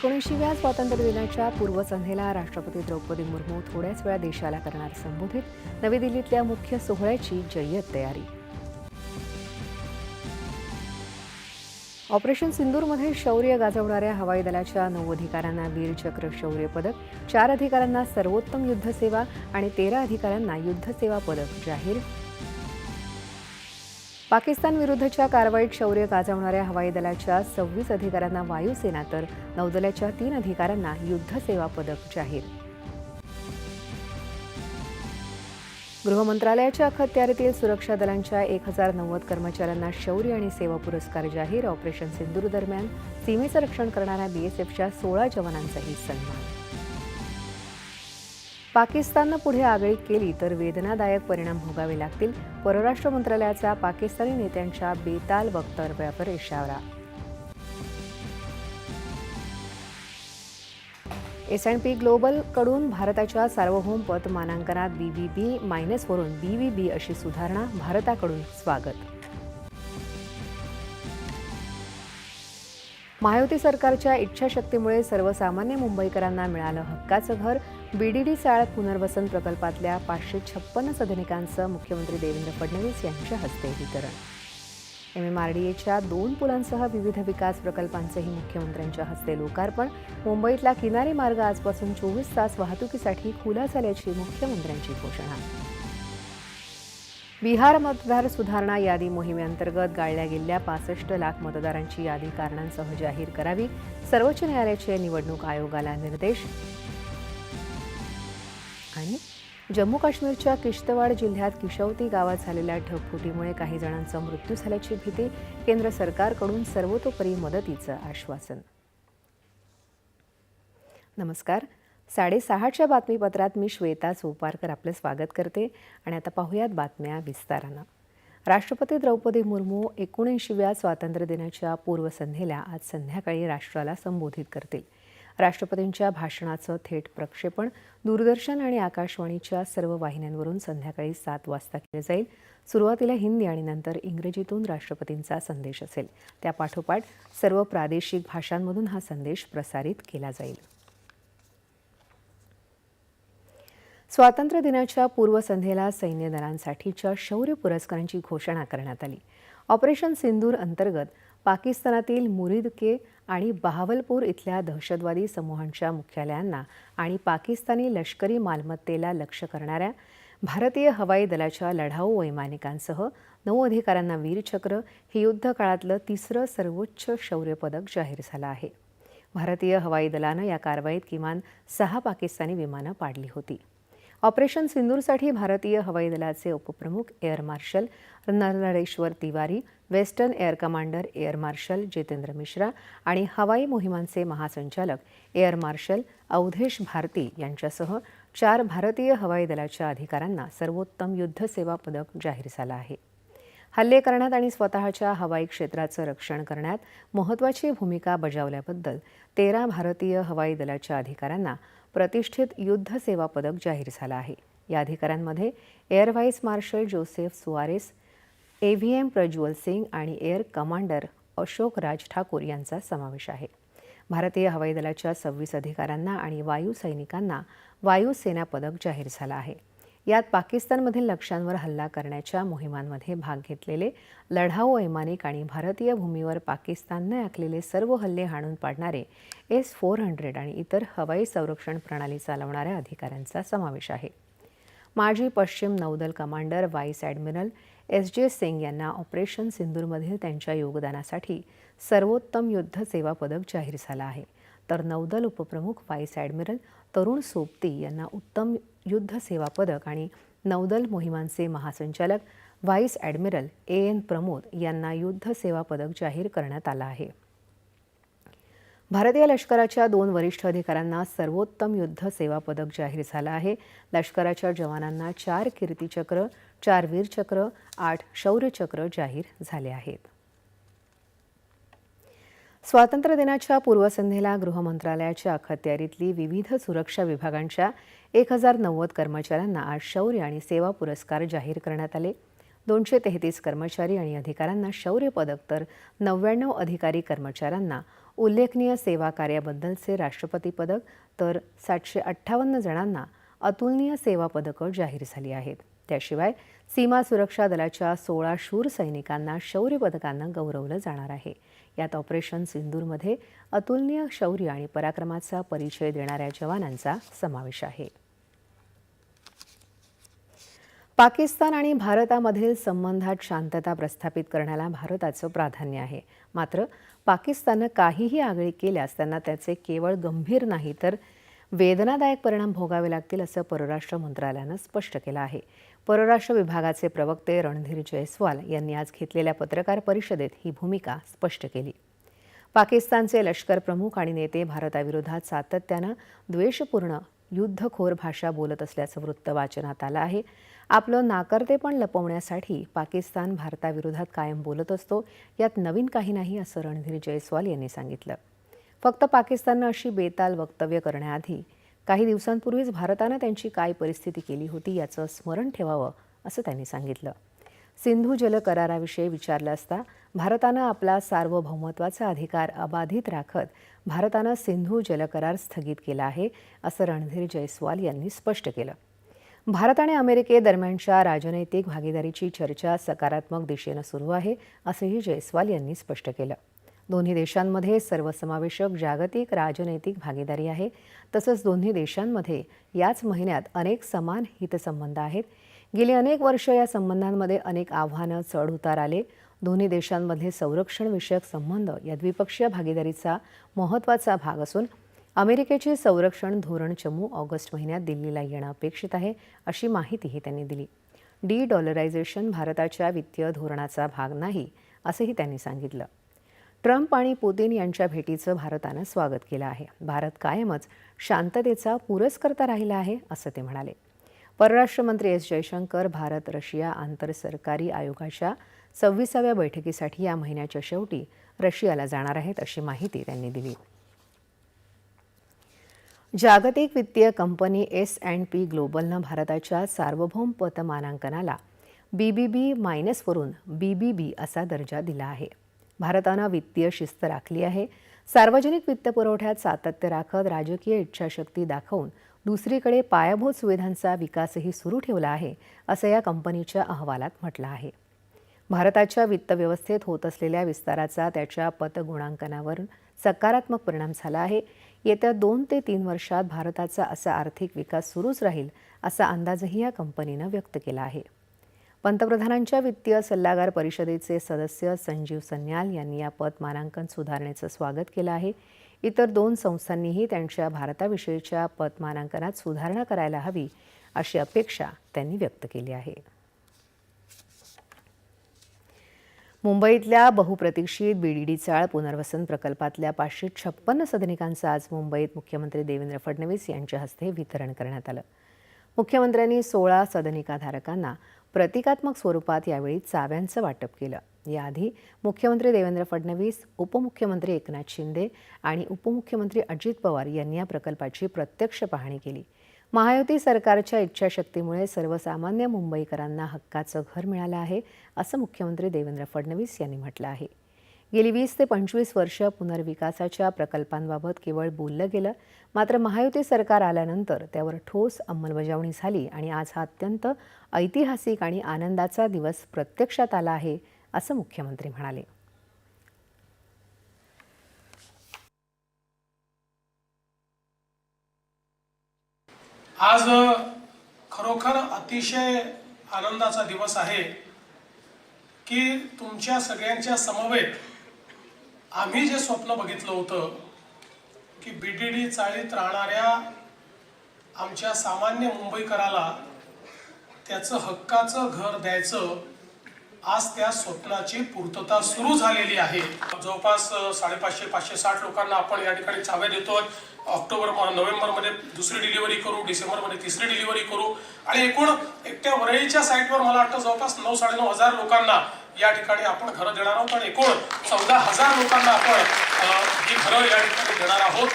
एकोणऐंशीव्या स्वातंत्र्य दिनाच्या पूर्वसंध्येला राष्ट्रपती द्रौपदी मुर्मू थोड्याच वेळा देशाला करणार संबोधित नवी दिल्लीतल्या मुख्य सोहळ्याची जय्यत तयारी. ऑपरेशन सिंदूरमध्ये शौर्य गाजवणाऱ्या हवाई दलाच्या नऊ अधिकाऱ्यांना वीरचक्र शौर्य पदक चार अधिकाऱ्यांना सर्वोत्तम युद्ध सेवा आणि तेरा अधिकाऱ्यांना युद्ध सेवा पदक जाहीर पाकिस्तान विरुद्धच्या कारवाईत शौर्य गाजवणाऱ्या हवाई दलाच्या सव्वीस अधिकाऱ्यांना वायुसेना तर नौदलाच्या तीन अधिकाऱ्यांना युद्धसेवा पदक जाहीर. गृहमंत्रालयाच्या अखत्यारीतील सुरक्षा दलांच्या एक हजार नव्वद कर्मचाऱ्यांना शौर्य आणि सेवा पुरस्कार जाहीर. ऑपरेशन सिंदूर दरम्यान सीमेचं रक्षण करणाऱ्या बीएसएफच्या सोळा जवानांचाही सन्मान. पाकिस्ताननं पुढे आगळीक केली तर वेदनादायक परिणाम भोगावे लागतील. परराष्ट्र मंत्रालयाचा पाकिस्तानी नेत्यांच्या बेताल वक्तव्यावर इशारा एस अँड पी ग्लोबलकडून भारताच्या सार्वभौम पत मानांकनात बी मायनसवरून बी वी बी अशी सुधारणा भारताकडून स्वागत. महायुती सरकारच्या इच्छाशक्तीमुळे सर्वसामान्य मुंबईकरांना मिळालं हक्काचं घर. बीडीडी चाळ पुनर्वसन प्रकल्पातल्या पाचशे छप्पन्न सदनिकांचं मुख्यमंत्री देवेंद्र फडणवीस यांच्या हस्ते वितरण. एम एम आर डी एच्या दोन पुलांसह विविध विकास प्रकल्पांचंही मुख्यमंत्र्यांच्या हस्ते लोकार्पण. मुंबईतला किनारी मार्ग आजपासून चोवीस तास वाहतुकीसाठी खुला झाल्याची मुख्यमंत्र्यांची घोषणा. बिहार मतदार सुधारणा यादी मोहिमेअंतर्गत गाळल्या गेलेल्या पासष्ट लाख मतदारांची यादी कारणांसह जाहीर करावी. सर्वोच्च न्यायालयाचे निवडणूक आयोगाला निर्देश. आणि जम्मू काश्मीरच्या किश्तवाड जिल्ह्यात किशवती गावात झालेल्या ढगफुटीमुळे काही जणांचा मृत्यू झाल्याची भीती केंद्र सरकारकडून सर्वतोपरी मदतीचं आश्वासन. नमस्कार. साडेसहाच्या बातमीपत्रात मी श्वेता सोपारकर आपलं स्वागत करते. आणि आता पाहूयात बातम्या विस्तारानं. राष्ट्रपती द्रौपदी मुर्मू एकोणऐंशीव्या स्वातंत्र्य दिनाच्या पूर्वसंध्येला आज संध्याकाळी राष्ट्राला संबोधित करतील. राष्ट्रपतींच्या भाषणाचं थेट प्रक्षेपण दूरदर्शन आणि आकाशवाणीच्या सर्व वाहिन्यांवरून संध्याकाळी सात वाजता केलं जाईल. सुरुवातीला हिंदी आणि नंतर इंग्रजीतून राष्ट्रपतींचा संदेश असेल. त्यापाठोपाठ सर्व प्रादेशिक भाषांमधून हा संदेश प्रसारित केला जाईल. स्वातंत्र्य दिनाच्या पूर्वसंध्येला सैन्य दलांसाठीच्या शौर्य पुरस्कारांची घोषणा करण्यात आली. ऑपरेशन सिंदूर अंतर्गत पाकिस्तानातील मुरीदके आणि बहावलपूर इथल्या दहशतवादी समूहांच्या मुख्यालयांना आणि पाकिस्तानी लष्करी मालमत्तेला लक्ष्य करणाऱ्या भारतीय हवाई दलाच्या लढाऊ वैमानिकांसह नऊ अधिकाऱ्यांना वीरचक्र हे युद्ध काळातलं तिसरं सर्वोच्च शौर्य पदक जाहीर झालं आहे. भारतीय हवाई दलानं या कारवाईत किमान सहा पाकिस्तानी विमानं पाडली होती. ऑपरेशन सिंदूरसाठी भारतीय हवाई दलाचे उपप्रमुख air marshal Nareshwar Tiwari western air commander air marshal Jitendra Mishra आणि हवाई मोहिमांचे महासंचालक एअर मार्शल अवधेश भारती यांच्यासह चार भारतीय हवाई दलाच्या अधिकाऱ्यांना सर्वोत्तम युद्ध सेवा पदक जाहीर झालं आहे. हल्ले करण्यात आणि स्वतःच्या हवाई क्षेत्राचं रक्षण करण्यात महत्त्वाची भूमिका बजावल्याबद्दल तेरा भारतीय हवाई दलाच्या अधिकाऱ्यांना प्रतिष्ठित युद्ध सेवा पदक जाहीर झालं आहे. या अधिकाऱ्यांमध्ये air vice marshal Joseph Suares A V M Prajwal Singh आणि एअर कमांडर अशोक राज ठाकूर यांचा समावेश आहे. भारतीय हवाई दलाच्या सव्वीस अधिकाऱ्यांना आणि वायू सैनिकांना वायुसेना पदक जाहीर झालं आहे. यात पाकिस्तानमधील लक्ष्यांवर हल्ला करण्याच्या मोहिमांमध्ये भाग घेतलेले लढाऊ वैमानिक आणि भारतीय भूमीवर पाकिस्तानने आखलेले सर्व हल्ले हाणून पाडणारे एस फोर हंड्रेड आणि इतर हवाई संरक्षण प्रणाली चालवणाऱ्या अधिकाऱ्यांचा समावेश आहे. माजी पश्चिम नौदल कमांडर व्हाईस ॲडमिरल एस जे सिंग यांना ऑपरेशन सिंदूरमधील त्यांच्या योगदानासाठी सर्वोत्तम युद्ध सेवा पदक जाहीर झालं आहे. तर नौदल उपप्रमुख व्हाईस ॲडमिरल तरुण सोबती यांना उत्तम युद्ध सेवा पदक आणि नौदल मोहिमांचे महासंचालक vice admiral A. N. Pramod यांना युद्ध सेवा पदक जाहीर करण्यात आलं आहे. भारतीय लष्कराच्या दोन वरिष्ठ अधिकाऱ्यांना सर्वोत्तम युद्ध सेवा पदक जाहीर झालं आहे. लष्कराच्या जवानांना चार कीर्तीचक्र चार वीरचक्र आठ शौर्यचक्र जाहीर झाले आहेत. स्वातंत्र्य दिनाच्या पूर्वसंध्येला गृहमंत्रालयाच्या अखत्यारीतली विविध सुरक्षा विभागांच्या एक हजार नव्वद कर्मचाऱ्यांना आज शौर्य आणि सेवा पुरस्कार जाहीर करण्यात आले. दोनशे तेहतीस कर्मचारी आणि अधिकाऱ्यांना शौर्य पदक तर नव्याण्णव अधिकारी कर्मचाऱ्यांना उल्लेखनीय सेवा कार्याबद्दलचे राष्ट्रपती पदक तर सातशे अठ्ठावन्न जणांना अतुलनीय सेवा पदकं जाहीर झाली आहेत. त्याशिवाय सीमा सुरक्षा दलाच्या सोळा शूर सैनिकांना शौर्य पदकानं गौरवलं जाणार आहे. यात ऑपरेशन सिंदूरमध्ये अतुलनीय शौर्य आणि पराक्रमाचा परिचय देणाऱ्या जवानांचा समावेश आहे. पाकिस्तान आणि भारतामधील संबंधात शांतता प्रस्थापित करण्याला भारताचं प्राधान्य आहे. मात्र पाकिस्ताननं काहीही आगळी केल्यास त्यांना त्याचे केवळ गंभीर नाही तर वेदनादायक परिणाम भोगावे लागतील असं परराष्ट्र मंत्रालयानं स्पष्ट केलं आहे. परराष्ट्र विभागाचे प्रवक्ते रणधीर जयस्वाल यांनी आज घेतलेल्या पत्रकार परिषदेत ही भूमिका स्पष्ट केली. पाकिस्तानचे लष्कर प्रमुख आणि नेते भारताविरोधात सातत्यानं द्वेषपूर्ण युद्धखोर भाषा बोलत असल्याचं वृत्त वाचनात आलं आहे. आपलं नाकर्तेपण लपवण्यासाठी पाकिस्तान भारताविरोधात कायम बोलत असतो यात नवीन काही नाही असं रणधीर जयस्वाल यांनी सांगितलं. फक्त पाकिस्ताननं अशी बेताल वक्तव्य करण्याआधी काही दिवसांपूर्वीच भारतानं त्यांची काय परिस्थिती केली होती याचं स्मरण ठेवावं असं त्यांनी सांगितलं. सिंधू जल कराराविषयी विचारलं असता भारतानं आपला सार्वभौमत्वाचा अधिकार अबाधित राखत भारतानं सिंधू जल करार स्थगित केला आहे असं रणधीर जयस्वाल यांनी स्पष्ट केलं. भारत आणि अमेरिकेदरम्यानच्या राजनैतिक भागीदारीची चर्चा सकारात्मक दिशेनं सुरू आहे असंही जयस्वाल यांनी स्पष्ट केलं. दोन्ही देशांमध्ये सर्वसमावेशक जागतिक राजनैतिक भागीदारी आहे. तसंच दोन्ही देशांमध्ये याच महिन्यात अनेक समान हितसंबंध आहेत. गेली अनेक वर्ष या संबंधांमध्ये अनेक आव्हानं चढ उतार आले. दोन्ही देशांमधले संरक्षणविषयक संबंध या द्विपक्षीय भागीदारीचा महत्त्वाचा भाग असून अमेरिकेचे संरक्षण धोरण चमू ऑगस्ट महिन्यात दिल्लीला येणं अपेक्षित आहे अशी माहितीही त्यांनी दिली. डी डॉलरायझेशन भारताच्या वित्तीय धोरणाचा भाग नाही असंही त्यांनी सांगितलं. ट्रम्प आणि पुतीन यांच्या भेटीचं भारतानं स्वागत केलं आहे. भारत कायमच शांततेचा पुरस्कर्ता राहिला आहे असं ते म्हणाले. परराष्ट्र मंत्री एस जयशंकर भारत रशिया आंतरसरकारी आयोगाच्या सव्वीसाव्या बैठकीसाठी या महिन्याच्या शेवटी रशियाला जाणार आहेत अशी माहिती त्यांनी दिली. जागतिक वित्तीय कंपनी एस अँड पी ग्लोबलनं भारताच्या सार्वभौम पतमानांकनाला बी बी बी मायनसवरून बी बी बी असा दर्जा दिला आहे. भारतानं वित्तीय शिस्त राखली आहे. सार्वजनिक वित्तपुरवठ्यात सातत्य राखत राजकीय इच्छाशक्ती दाखवून दुसरीकडे पायाभूत सुविधांचा विकासही सुरू ठेवला आहे असं या कंपनीच्या अहवालात म्हटलं आहे. भारताच्या वित्तव्यवस्थेत होत असलेल्या विस्ताराचा त्याच्या पतगुणांकनावर सकारात्मक परिणाम झाला आहे. येत्या दोन ते तीन वर्षात भारताचा असा आर्थिक विकास सुरूच राहील असा अंदाजही या कंपनीनं व्यक्त केला आहे. पंतप्रधानांच्या वित्तीय सल्लागार परिषदेचे सदस्य संजीव सन्याल यांनी या पत मानांकन सुधारणेचं स्वागत केलं आहे. इतर दोन संस्थांनीही त्यांच्या भारताविषयीच्या पत मानांकनात सुधारणा करायला हवी अशी अपेक्षा त्यांनी व्यक्त केली आहे. मुंबईतल्या बहुप्रतीक्षित बीडीडी चाळ पुनर्वसन प्रकल्पातल्या पाचशे छप्पन्न सदनिकांचं आज मुंबईत मुख्यमंत्री देवेंद्र फडणवीस यांच्या हस्ते वितरण करण्यात आलं. मुख्यमंत्र्यांनी सोळा सदनिकाधारकांना प्रतिकात्मक स्वरूपात यावेळी चाव्यांचं वाटप केलं. याआधी मुख्यमंत्री देवेंद्र फडणवीस उपमुख्यमंत्री एकनाथ शिंदे आणि उपमुख्यमंत्री अजित पवार यांनी या प्रकल्पाची प्रत्यक्ष पाहणी केली. महायुती सरकारच्या इच्छाशक्तीमुळे सर्वसामान्य मुंबईकरांना हक्काचं घर मिळालं आहे असं मुख्यमंत्री देवेंद्र फडणवीस यांनी म्हटलं आहे. गेली वीस ते पंचवीस वर्ष पुनर्विकासाच्या प्रकल्पांबाबत केवळ बोललं गेलं मात्र महायुती सरकार आल्यानंतर त्यावर ठोस अंमलबजावणी झाली आणि आज हा अत्यंत ऐतिहासिक आणि आनंदाचा दिवस प्रत्यक्षात आला आहे असं मुख्यमंत्री म्हणाले. आज खरोखर अतिशय आनंदाचा दिवस आहे की तुमच्या सगळ्यांच्या समवेत आम्ही जे स्वप्न बघितलं होतं की बी डी डी चाळीत राहणाऱ्या आमच्या सामान्य मुंबईकराला त्याचं हक्काचं घर द्यायचं आज त्या स्वप्नाची पूर्तता सुरू झालेली आहे. जवळपास साडेपाचशे पाचशे साठ लोकांना आपण या ठिकाणी चाव्या देतोय. ऑक्टोबर म- नोव्हेंबरमध्ये दुसरी डिलिव्हरी करू डिसेंबरमध्ये तिसरी डिलिव्हरी करू. आणि एकूण एकट्या वरळीच्या साईटवर मला वाटतं जवळपास नऊ साडेनऊ हजार लोकांना या ठिकाणी आपण घरं देणार आहोत आणि एकूण चौदा हजार लोकांना आपण ही घरं या ठिकाणी देणार आहोत.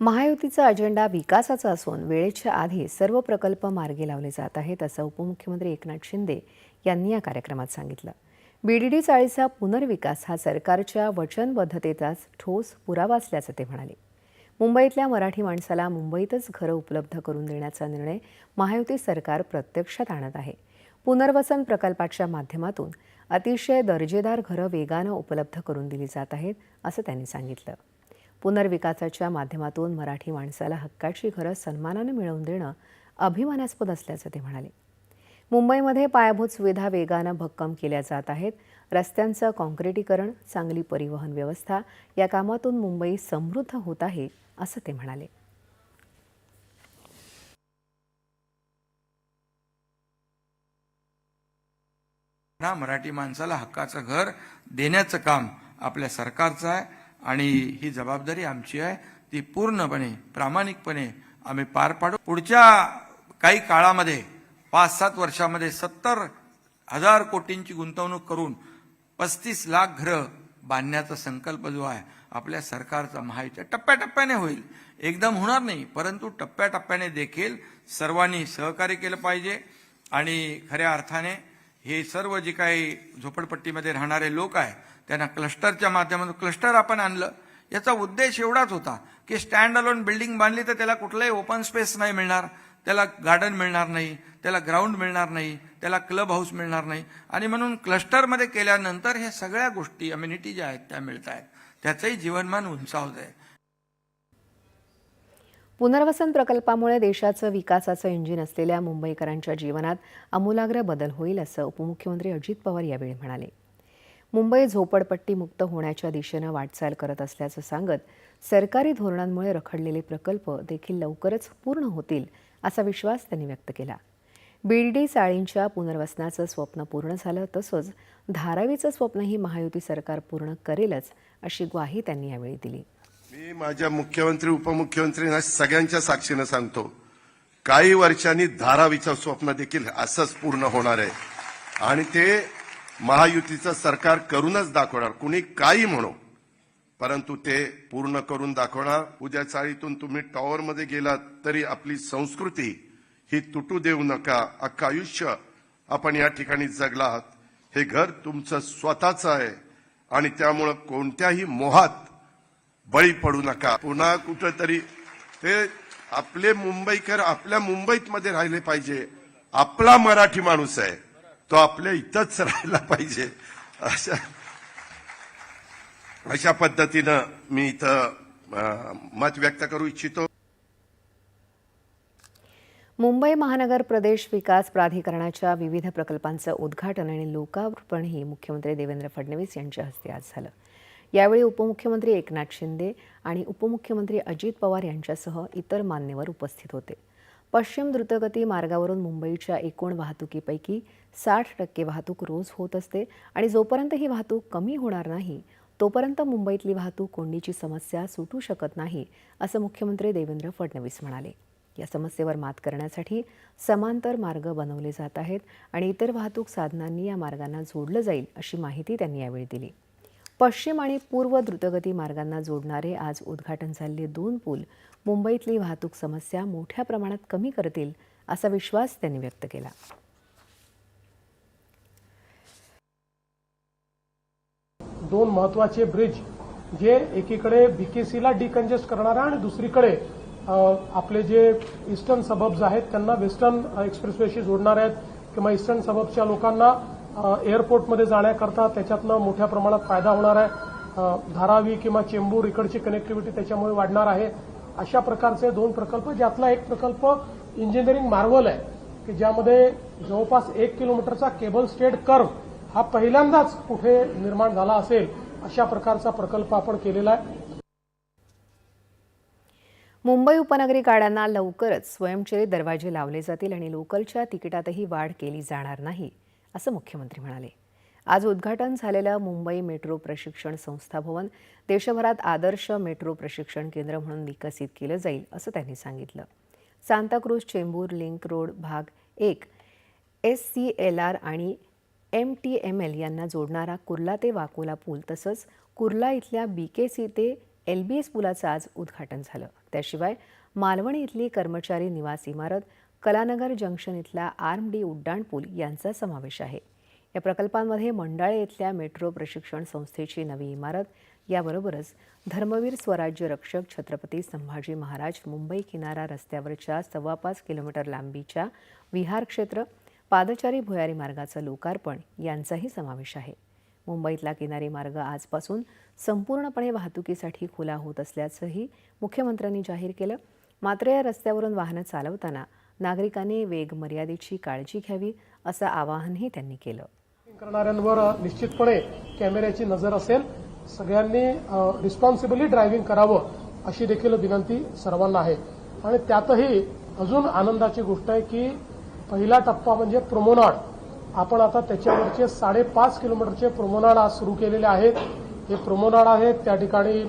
महायुतीचा अजेंडा विकासाचा असून वेळेच्या आधी सर्व प्रकल्प मार्गी लावले जात आहेत असं उपमुख्यमंत्री एकनाथ शिंदे यांनी या कार्यक्रमात सांगितलं. बीडीडी चाळीचा पुनर्विकास हा सरकारच्या वचनबद्धतेचाच ठोस पुरावा असल्याचं ते म्हणाले. मुंबईतल्या मराठी माणसाला मुंबईतच घरं उपलब्ध करून देण्याचा निर्णय महायुती सरकार प्रत्यक्षात आणत आहे. पुनर्वसन प्रकल्पाच्या माध्यमातून अतिशय दर्जेदार घरं वेगानं उपलब्ध करून दिली जात आहेत असं त्यांनी सांगितलं. पुनर्विकासाच्या माध्यमातून मराठी माणसाला हक्काची घरं सन्मानानं मिळवून देणं अभिमानास्पद असल्याचं ते म्हणाले. मुंबईमध्ये पायाभूत सुविधा वेगानं भक्कम केल्या जात आहेत रस्त्यांचं काँक्रिटीकरण चांगली परिवहन व्यवस्था या कामातून मुंबई समृद्ध होत आहे असं ते म्हणाले. ना मराठी माणसाला हक्काचं घर देण्याचं काम आपल्या सरकारचं आहे आणि ही जबाबदारी आमची आहे. ती पूर्णपणे प्रामाणिकपणे आम्ही पार पाडू. पुढच्या काही काळामध्ये पाच सात वर्षामध्ये सत्तर हजार कोटींची गुंतवणूक करून पस्तीस लाख घरं बांधण्याचा संकल्प जो आहे आपल्या सरकारचा महायुच्या टप्प्याटप्प्याने होईल. एकदम होणार नाही परंतु टप्प्याटप्प्याने देखील सर्वांनी सहकार्य केलं पाहिजे. आणि खऱ्या अर्थाने हे सर्व जे काही झोपडपट्टीमध्ये राहणारे लोक आहे त्यांना क्लस्टरच्या माध्यमातून क्लस्टर आपण आणलं. याचा उद्देश एवढाच होता की स्टँड अलोन बिल्डिंग बांधली तर त्याला कुठलंही ओपन स्पेस नाही मिळणार. त्याला गार्डन मिळणार नाही त्याला ग्राउंड मिळणार नाही त्याला क्लब हाऊस मिळणार नाही. आणि म्हणून क्लस्टरमध्ये केल्यानंतर ह्या सगळ्या गोष्टी अम्युनिटी ज्या आहेत त्या मिळत आहेत. त्याचंही जीवनमान उंचावत आहे. पुनर्वसन प्रकल्पामुळे देशाचं विकासाचं इंजिन असलेल्या मुंबईकरांच्या जीवनात आमूलाग्र बदल होईल असं उपमुख्यमंत्री अजित पवार यावेळी म्हणाले. मुंबई झोपडपट्टी मुक्त होण्याच्या दिशेनं वाटचाल करत असल्याचं सांगत सरकारी धोरणांमुळे रखडलेले प्रकल्प देखील लवकरच पूर्ण होतील असा विश्वास त्यांनी व्यक्त केला. बीडडी चाळींच्या पुनर्वसनाचं स्वप्न पूर्ण झालं तसंच धारावीचं स्वप्नही महायुती सरकार पूर्ण करेलच अशी ग्वाही त्यांनी यावेळी दिली. मी माझ्या मुख्यमंत्री उपमुख्यमंत्र्यांना सगळ्यांच्या साक्षीनं सांगतो काही वर्षांनी धारावीचं स्वप्न देखील असंच पूर्ण होणार आहे. आणि ते महायुतीचं सरकार करूनच दाखवणार कुणी काही म्हणो. परंतु ते पूर्ण करून दाखवणार उद्या चाळीतून तुम्ही टॉवरमध्ये गेलात तरी आपली संस्कृती ही तुटू देऊ नका. अख्खं आयुष्य आपण या ठिकाणी जगलात हे घर तुमचं स्वतःचं आहे आणि त्यामुळं कोणत्याही मोहात बळी पडू नका. पुन्हा कुठंतरी ते आपले मुंबईकर आपल्या मुंबईत मध्ये राहिले पाहिजे. आपला मराठी माणूस आहे. तो आपल्या इथंच राहायला पाहिजे. अशा अशा पद्धतीनं मी इथं मत व्यक्त करू इच्छितो. मुंबई महानगर प्रदेश विकास प्राधिकरणाच्या विविध प्रकल्पांचं उद्घाटन आणि लोकार्पणही मुख्यमंत्री देवेंद्र फडणवीस यांच्या हस्ते आज झालं. यावेळी उपमुख्यमंत्री एकनाथ शिंदे आणि उपमुख्यमंत्री अजित पवार यांच्यासह इतर मान्यवर उपस्थित होते. पश्चिम द्रुतगती मार्गावरून मुंबईच्या एकूण वाहतुकीपैकी साठ टक्के वाहतूक रोज होत असते आणि जोपर्यंत ही वाहतूक कमी होणार नाही तोपर्यंत मुंबईतली वाहतूक कोंडीची समस्या सुटू शकत नाही असं मुख्यमंत्री देवेंद्र फडणवीस म्हणाले. या समस्येवर मात करण्यासाठी समांतर मार्ग बनवले जात आहेत आणि इतर वाहतूक साधनांनी या मार्गांना जोडलं जाईल अशी माहिती त्यांनी यावेळी दिली. पश्चिम आणि पूर्व द्रुतगती मार्गांना जोडणारे आज उद्घाटन झालेले दोन पूल मुंबईतली वाहतूक समस्या मोठ्या प्रमाणात कमी करतील असा विश्वास त्यांनी व्यक्त केला. दोन महत्त्वाचे ब्रिज जे एकीकडे बीकेसीला डिकंजेस्ट करणार आहे आणि दुसरीकडे आपले जे ईस्टर्न सबब्स आहेत त्यांना वेस्टर्न एक्सप्रेसवेशी जोडणार आहेत. किंवा ईस्टर्न सबबच्या लोकांना एअरपोर्टमध्ये जाण्याकरता त्याच्यातनं मोठ्या प्रमाणात फायदा होणार आहे. धारावी किंवा चेंबूर इकडची कनेक्टिव्हिटी त्याच्यामुळे वाढणार आहे. अशा प्रकारचे दोन प्रकल्प ज्यातला एक प्रकल्प इंजिनिअरिंग मार्वल आहे की ज्यामध्ये जवळपास एक किलोमीटरचा केबल स्टेड कर्व हा पहिल्यांदाच कुठे निर्माण झाला असेल अशा प्रकारचा प्रकल्प आपण केलेला आहे. मुंबई उपनगरी गाड्यांना लवकरच स्वयंचलित दरवाजे लावले जातील आणि लोकलच्या तिकिटातही वाढ केली जाणार नाही असं मुख्यमंत्री म्हणाले. आज उद्घाटन झालेलं मुंबई मेट्रो प्रशिक्षण संस्था भवन देशभरात आदर्श मेट्रो प्रशिक्षण केंद्र म्हणून विकसित केलं जाईल असं त्यांनी सांगितलं. सांताक्रूज चेंबूर लिंक रोड भाग एक एस सी एल आर आणि एम टी एम एल यांना जोडणारा कुर्ला ते वाकोला पूल तसंच कुर्ला इथल्या बी के सी ते एल बी एस पुलाचं आज उद्घाटन झालं. त्याशिवाय मालवणी इथली कर्मचारी निवास इमारत कलानगर जंक्शन इथला आर्म डी उड्डाण पूल यांचा समावेश आहे. या प्रकल्पांमध्ये मंडाळे इथल्या मेट्रो प्रशिक्षण संस्थेची नवी इमारत याबरोबरच धर्मवीर स्वराज्य रक्षक छत्रपती संभाजी महाराज मुंबई किनारा रस्त्यावरच्या सव्वा पाच किलोमीटर लांबीच्या विहार क्षेत्र पादचारी भुयारी मार्गाचं लोकार्पण यांचाही समावेश आहे. मुंबईतला किनारी मार्ग आजपासून संपूर्णपणे वाहतुकीसाठी खुला होत असल्याचंही मुख्यमंत्र्यांनी जाहीर केलं. मात्र या रस्त्यावरून वाहनं चालवताना नागरिकांनी वेग मर्यादेची काळजी घ्यावी असं आवाहनही त्यांनी केलं. करणाऱ्यांवर निश्चितपणे कॅमेऱ्याची नजर असेल. सगळ्यांनी रिस्पॉन्सिबली ड्रायव्हिंग करावं अशी देखील विनंती सर्वांना आहे. आणि त्यातही अजून आनंदाची गोष्ट आहे की पहिला टप्पा म्हणजे प्रोमोनाड आपण आता त्याच्यावरचे साडेपाच किलोमीटरचे प्रोमोनाड आज सुरू केलेले आहेत. हे प्रोमोनाड आहेत त्या ठिकाणी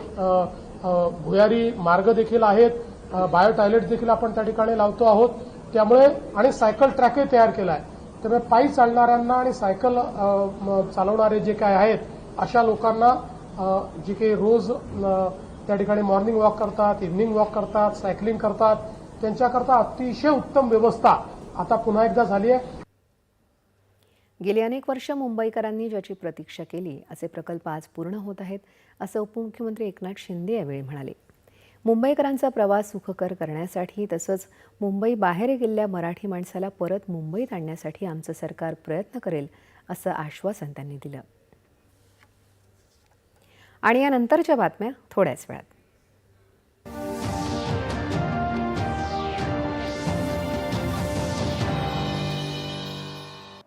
भुयारी मार्ग देखील आहेत बायो टॉयलेट देखील आपण त्या ठिकाणी लावतो आहोत. त्यामुळे आणि सायकल ट्रॅकही तयार केला आहे त्यामुळे पायी चालणाऱ्यांना आणि सायकल चालवणारे जे काय आहेत अशा लोकांना जे काही रोज त्या ठिकाणी मॉर्निंग वॉक करतात इव्हनिंग वॉक करतात सायकलिंग करतात त्यांच्याकरता अतिशय उत्तम व्यवस्था आता पुन्हा एकदा झाली आहे. गेली अनेक वर्ष मुंबईकरांनी ज्याची प्रतीक्षा केली असे प्रकल्प आज पूर्ण होत आहेत असं उपमुख्यमंत्री एकनाथ शिंदे यावेळी म्हणाले. मुंबईकरांचा प्रवास सुखकर करण्यासाठी तसंच मुंबई बाहेर गेलेल्या मराठी माणसाला परत मुंबईत आणण्यासाठी आमचं सरकार प्रयत्न करेल असं आश्वासन त्यांनी दिलं. आणि या नंतरच्या बातम्या थोड्याच वेळात.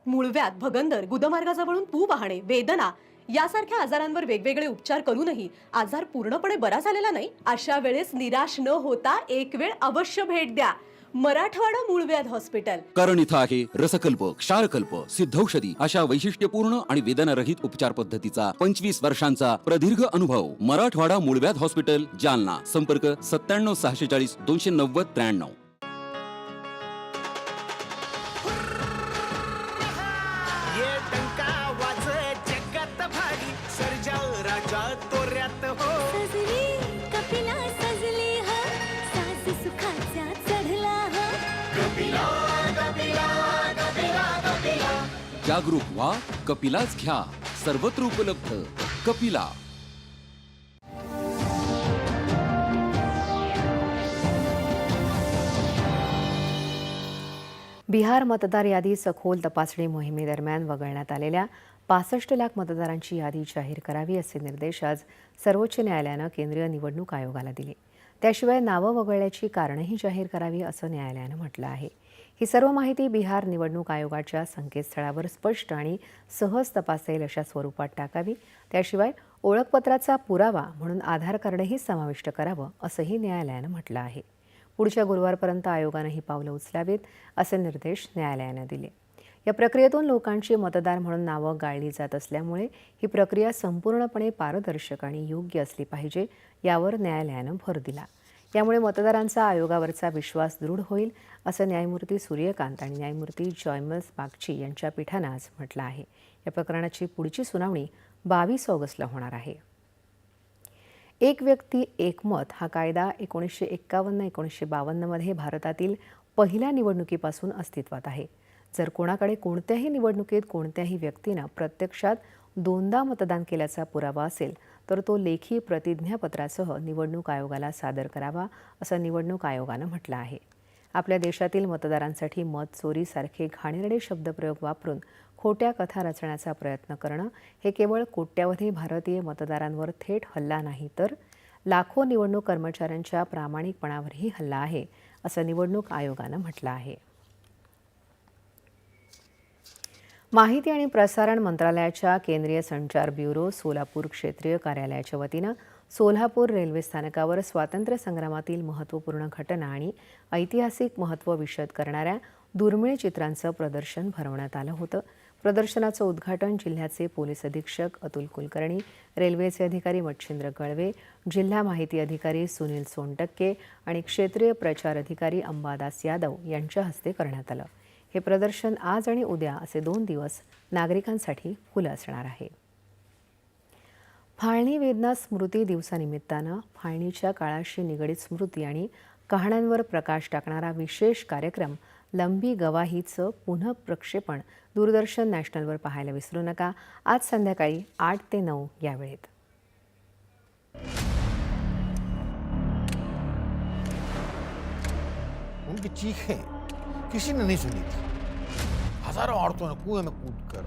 मूळव्याध भगंदर गुदमार्गाजवळून पू वाहणे वेदना यासारख्या आजारांवर वेगवेगळे उपचार करूनही आजार पूर्णपणे बरा झालेला नाही. अशा वेळेस निराश न होता एक वेळ अवश्य भेट द्या. मराठवाडा मूळव्याध हॉस्पिटल. कारण इथं आहे रसकल्प क्षारकल्प सिद्धौषधी अशा वैशिष्ट्यपूर्ण आणि वेदनारहित उपचार पद्धतीचा पंचवीस वर्षांचा प्रदीर्घ अनुभव मराठवाडा मूळव्याध हॉस्पिटल जालना. संपर्क सत्त्याण्णव सहाशे चाळीस दोनशे नव्वद त्र्याण्णव. जागरूक व्हा कपिलाच घ्या. सर्वत्र उपलब्ध. कपिला. बिहार मतदार यादी सखोल तपासणी मोहिमेदरम्यान वगळण्यात आलेल्या पासष्ट लाख मतदारांची यादी जाहीर करावी असे निर्देश आज सर्वोच्च न्यायालयानं केंद्रीय निवडणूक आयोगाला दिले. त्याशिवाय नावं वगळल्याची कारणंही जाहीर करावी असं न्यायालयानं म्हटलं आहे. ही सर्व माहिती बिहार निवडणूक आयोगाच्या संकेतस्थळावर स्पष्ट आणि सहज तपासता येईल अशा स्वरूपात टाकावी. त्याशिवाय ओळखपत्राचा पुरावा म्हणून आधार कार्डही समाविष्ट करावं असंही न्यायालयानं म्हटलं आहे. पुढच्या गुरुवारपर्यंत आयोगानं ही पावलं उचलावीत असे निर्देश न्यायालयानं दिले. या प्रक्रियेतून लोकांची मतदार म्हणून नावं गाळली जात असल्यामुळे ही प्रक्रिया संपूर्णपणे पारदर्शक आणि योग्य असली पाहिजे यावर न्यायालयानं भर दिला. यामुळे मतदारांचा आयोगावरचा विश्वास दृढ होईल असं न्यायमूर्ती सूर्यकांत आणि न्यायमूर्ती जॉयमल्स बागची यांच्या पीठानं आज म्हटलं आहे. या प्रकरणाची पुढची सुनावणी बावीस ऑगस्टला होणार आहे. एक व्यक्ती एक मत हा कायदा एकोणीसशे एक्कावन्न एकोणीसशे बावन्नमध्ये भारतातील पहिल्या निवडणुकीपासून अस्तित्वात आहे. जर कोणाकडे कोणत्याही निवडणुकीत कोणत्याही व्यक्तीनं प्रत्यक्षात दोनदा मतदान केल्याचा पुरावा असेल तर तो लेखी प्रतिज्ञापत्रासह निवडणूक आयोगाला सादर करावा असं निवडणूक आयोगानं म्हटलं आहे. आपल्या देशातील मतदारांसाठी मत चोरीसारखे घाणेरडे शब्दप्रयोग वापरून खोट्या कथा रचण्याचा प्रयत्न करणं हे केवळ कोट्यावधी भारतीय मतदारांवर थेट हल्ला नाही तर लाखो निवडणूक कर्मचाऱ्यांच्या प्रामाणिकपणावरही हल्ला आहे असं निवडणूक आयोगानं म्हटलं आहे. माहिती आणि प्रसारण मंत्रालयाच्या केंद्रीय संचार ब्युरो सोलापूर क्षेत्रीय कार्यालयाच्या वतीनं सोलापूर रेल्वे स्थानकावर स्वातंत्र्य संग्रामातील महत्त्वपूर्ण घटना आणि ऐतिहासिक महत्त्व विशद करणाऱ्या दुर्मिळ चित्रांचं प्रदर्शन भरवण्यात आलं होतं. प्रदर्शनाचं उद्घाटन जिल्ह्याचे पोलीस अधीक्षक अतुल कुलकर्णी रेल्वेचे अधिकारी मच्छिंद्र गळवे जिल्हा माहिती अधिकारी सुनील सोनटक्के आणि क्षेत्रीय प्रचार अधिकारी अंबादास यादव यांच्या हस्ते करण्यात आलं. हे प्रदर्शन आज आणि उद्या असे दोन दिवस नागरिकांसाठी खुलं असणार आहे. फाळणी वेदना स्मृती दिवसानिमित्तानं फाळणीच्या काळाशी निगडीत स्मृती आणि कहाण्यांवर प्रकाश टाकणारा विशेष कार्यक्रम लंबी गवाहीचं पुनः प्रक्षेपण दूरदर्शन नॅशनलवर पाहायला विसरू नका. आज संध्याकाळी आठ ते नऊ या वेळेत. उनकी चीखें किसी ने नहीं सुनी थी। हज़ारों औरतों ने कुएँ में कूद कर,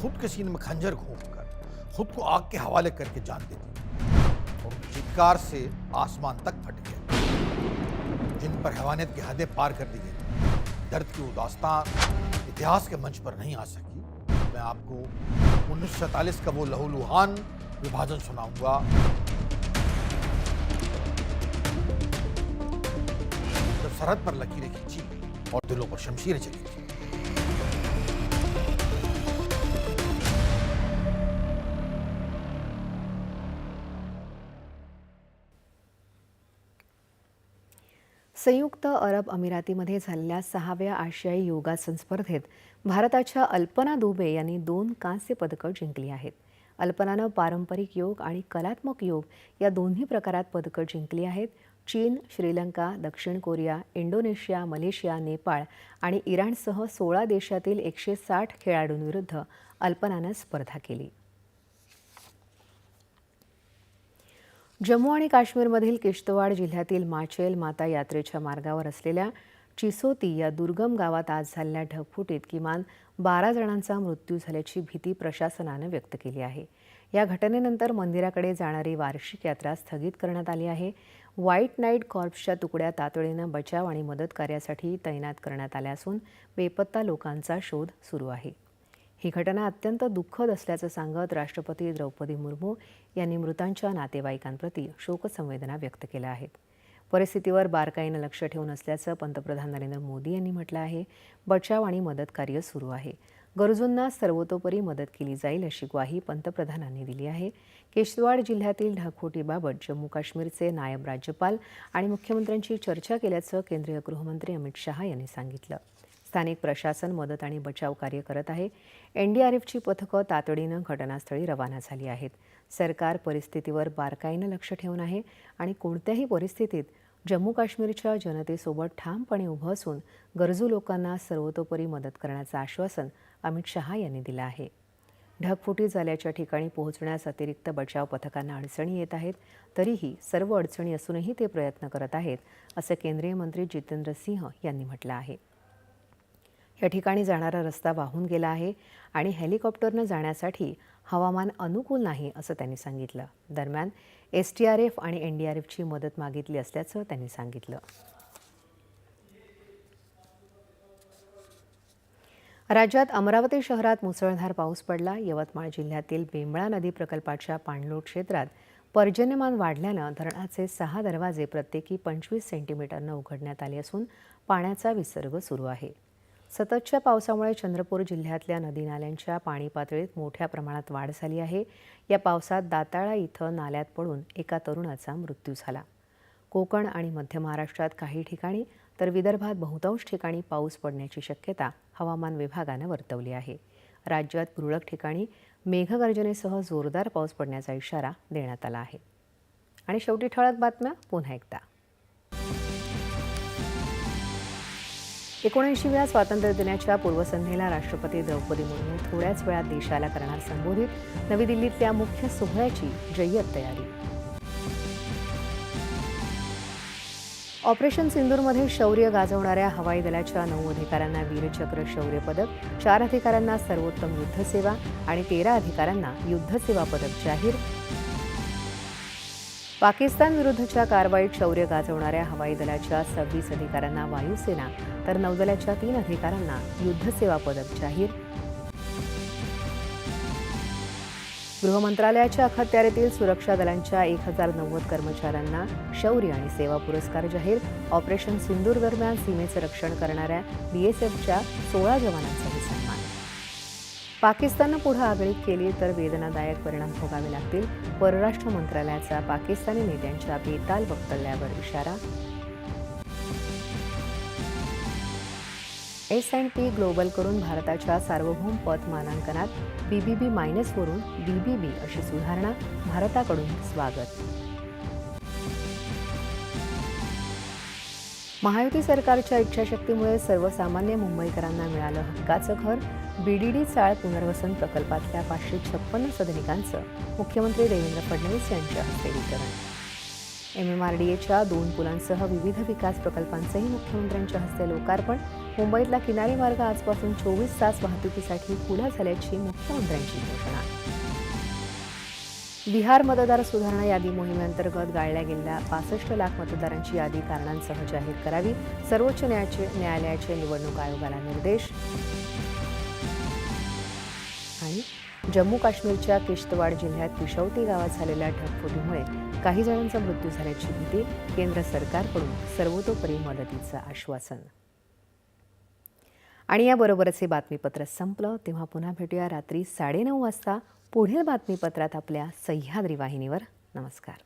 खुद के सीने में खंजर घोंप कर, खुद को आग के हवाले करके जान दे दी और चित्कार से आसमान तक फट गया। जिन पर हैवानियत की हदें पार कर दी गई, दर्द की वो दास्तान इतिहास के मंच पर नहीं आ सकी, मैं आपको उन्नीस सौ सैंतालीस का वो लहूलुहान विभाजन सुनाऊँगा। जब सरहद पर लकीरें खींची और दिलों पर शमशीरें चली थी संयुक्त अरब अमिरातीमध्ये झालेल्या सहाव्या आशियाई योगासन स्पर्धेत भारताच्या अल्पना दुबे यांनी दोन कांस्य पदकं जिंकली आहेत. अल्पनानं पारंपरिक योग आणि कलात्मक योग या दोन्ही प्रकारात पदकं जिंकली आहेत. चीन श्रीलंका दक्षिण कोरिया इंडोनेशिया मलेशिया नेपाळ आणि इराणसह सोळा देशातील एकशे साठ खेळाडूंविरुद्ध अल्पनानं स्पर्धा केली. जम्मू आणि काश्मीरमधील किश्तवाड जिल्ह्यातील माचेल माता यात्रेच्या मार्गावर असलेल्या चिसोती या दुर्गम गावात आज झालेल्या ढगफुटीत किमान बारा जणांचा मृत्यू झाल्याची भीती प्रशासनानं व्यक्त केली आहे. या घटनेनंतर मंदिराकडे जाणारी वार्षिक यात्रा स्थगित करण्यात आली आहे. व्हाईट नाईट कॉर्प्सच्या तुकड्या तातडीनं बचाव आणि मदत कार्यासाठी तैनात करण्यात आल्या असून बेपत्ता लोकांचा शोध सुरू आहे. ही घटना अत्यंत दुःखद असल्याचं सांगत राष्ट्रपती द्रौपदी मुर्मू यांनी मृतांच्या नातेवाईकांप्रती शोकसंवेदना व्यक्त केल्या आहेत. परिस्थितीवर बारकाईनं लक्ष ठेवून असल्याचं पंतप्रधान नरेंद्र मोदी यांनी म्हटलं आहे. बचाव आणि मदत कार्य सुरू आहे. गरजूंना सर्वतोपरी मदत केली जाईल अशी ग्वाही पंतप्रधानांनी दिली आहे. किश्तवाड जिल्ह्यातील ढाकोटीबाबत जम्मू काश्मीरचे नायब राज्यपाल आणि मुख्यमंत्र्यांची चर्चा केल्याचं केंद्रीय गृहमंत्री अमित शहा यांनी सांगितलं. स्थानिक प्रशासन मदत आणि बचाव कार्य करत आहे. एनडीआरएफची पथकं तातडीनं घटनास्थळी रवाना झाली आहेत. सरकार परिस्थितीवर बारकाईनं लक्ष ठेवून आहे आणि कोणत्याही परिस्थितीत जम्मू काश्मीरच्या जनतेसोबत ठामपणे उभं असून गरजू लोकांना सर्वतोपरी मदत करण्याचं आश्वासन अमित शहा यांनी दिलं आहे. ढगफुटी झाल्याच्या ठिकाणी पोहोचण्यास अतिरिक्त बचाव पथकांना अडचणी येत आहेत तरीही सर्व अडचणी असूनही ते प्रयत्न करत आहेत असं केंद्रीय मंत्री जितेंद्र सिंह यांनी म्हटलं आहे. या ठिकाणी जाणारा रस्ता वाहून गेला आहे आणि हेलिकॉप्टरनं जाण्यासाठी हवामान अनुकूल नाही असं त्यांनी सांगितलं. दरम्यान एस टी आर एफ आणि एन डी आर एफची मदत मागितली असल्याचं त्यांनी सांगितलं. राज्यात अमरावती शहरात मुसळधार पाऊस पडला. यवतमाळ जिल्ह्यातील बेंबळा नदी प्रकल्पाच्या पाणलोट क्षेत्रात पर्जन्यमान वाढल्यानं धरणाचे सहा दरवाजे प्रत्येकी पंचवीस सेंटीमीटरनं उघडण्यात आले असून पाण्याचा विसर्ग सुरू आहे. सततच्या पावसामुळे चंद्रपूर जिल्ह्यातल्या नदी नाल्यांच्या पाणी पातळीत मोठ्या प्रमाणात वाढ झाली आहे. या पावसात दाताळा इथं नाल्यात पडून एका तरुणाचा मृत्यू झाला. कोकण आणि मध्य महाराष्ट्रात काही ठिकाणी तर विदर्भात बहुतांश ठिकाणी पाऊस पडण्याची शक्यता हवामान विभागानं वर्तवली आहे. राज्यात तुरळक ठिकाणी मेघगर्जनेसह जोरदार पाऊस पडण्याचा इशारा देण्यात आला आहे. आणि शेवटी ठळक बातम्या पुन्हा एकदा. एकोणऐंशीव्या स्वातंत्र्य दिनाच्या पूर्वसंध्येला राष्ट्रपती द्रौपदी मुर्मू थोड्याच वेळात देशाला करणार संबोधित. नवी दिल्लीतल्या मुख्य सोहळ्याची जय्यत तयारी. ऑपरेशन सिंदूरमध्ये शौर्य गाजवणाऱ्या हवाई दलाच्या नऊ अधिकाऱ्यांना वीरचक्र शौर्य पदक चार अधिकाऱ्यांना सर्वोत्तम युद्धसेवा आणि तेरा अधिकाऱ्यांना युद्धसेवा पदक जाहीर. पाकिस्तान विरुद्धच्या कारवाईत शौर्य गाजवणाऱ्या हवाई दलाच्या सव्वीस अधिकाऱ्यांना वायुसेना तर नौदलाच्या तीन अधिकाऱ्यांना युद्धसेवा पदक जाहीर. गृहमंत्रालयाच्या अखत्यारीतील सुरक्षा दलांच्या एक हजार नव्वद कर्मचाऱ्यांना शौर्य आणि सेवा पुरस्कार जाहीर. ऑपरेशन सिंदूर दरम्यान सीमेचं रक्षण करणाऱ्या बीएसएफच्या सोळा जवानांचाही सन्मान. पाकिस्ताननं पुढे आगळीक केली तर वेदनादायक परिणाम भोगावे लागतील. परराष्ट्र मंत्रालयाचा पाकिस्तानी नेत्यांच्या बेताल वक्तव्यावर इशारा. एस अँड पी ग्लोबलकडून भारताच्या सार्वभौम पत मानांकनात बी मायनसवरून डी बी बी अशी सुधारणा भारताकडून स्वागत. महायुती सरकारच्या इच्छाशक्तीमुळे सर्वसामान्य मुंबईकरांना मिळालं हक्काचं घर. बीडीडी चाळ पुनर्वसन प्रकल्पातल्या पाचशे छप्पन्न सदनिकांचं मुख्यमंत्री देवेंद्र फडणवीस यांच्या हस्ते वितरण. एम एम आर डी एच्या दोन पुलांसह विविध विकास प्रकल्पांचंही मुख्यमंत्र्यांच्या हस्ते लोकार्पण. मुंबईतला किनारी मार्ग आजपासून चोवीस तास वाहतुकीसाठी खुला झाल्याची मुख्यमंत्र्यांची घोषणा. बिहार मतदार सुधारणा यादी मोहिमेअंतर्गत गाळल्या गेलेल्या पासष्ट लाख मतदारांची यादी कारणांसह जाहीर करावी. सर्वोच्च न्यायालयाचे न्यायालयाचे निवडणूक आयोगाला निर्देश. आणि जम्मू काश्मीरच्या किश्तवाड जिल्ह्यात पिशौती गावात झालेल्या ढगफुटीमुळे काही जणांचा मृत्यू झाल्याची भीती केंद्र सरकारकडून सर्वतोपरी मदतीचं आश्वासन. आणि याबरोबरच हे बातमीपत्र संपलं. तेव्हा पुन्हा भेटूया रात्री साडेनऊ वाजता. पुढील बातमीपत्रात आपल्या सह्याद्री वाहिनीवर. नमस्कार.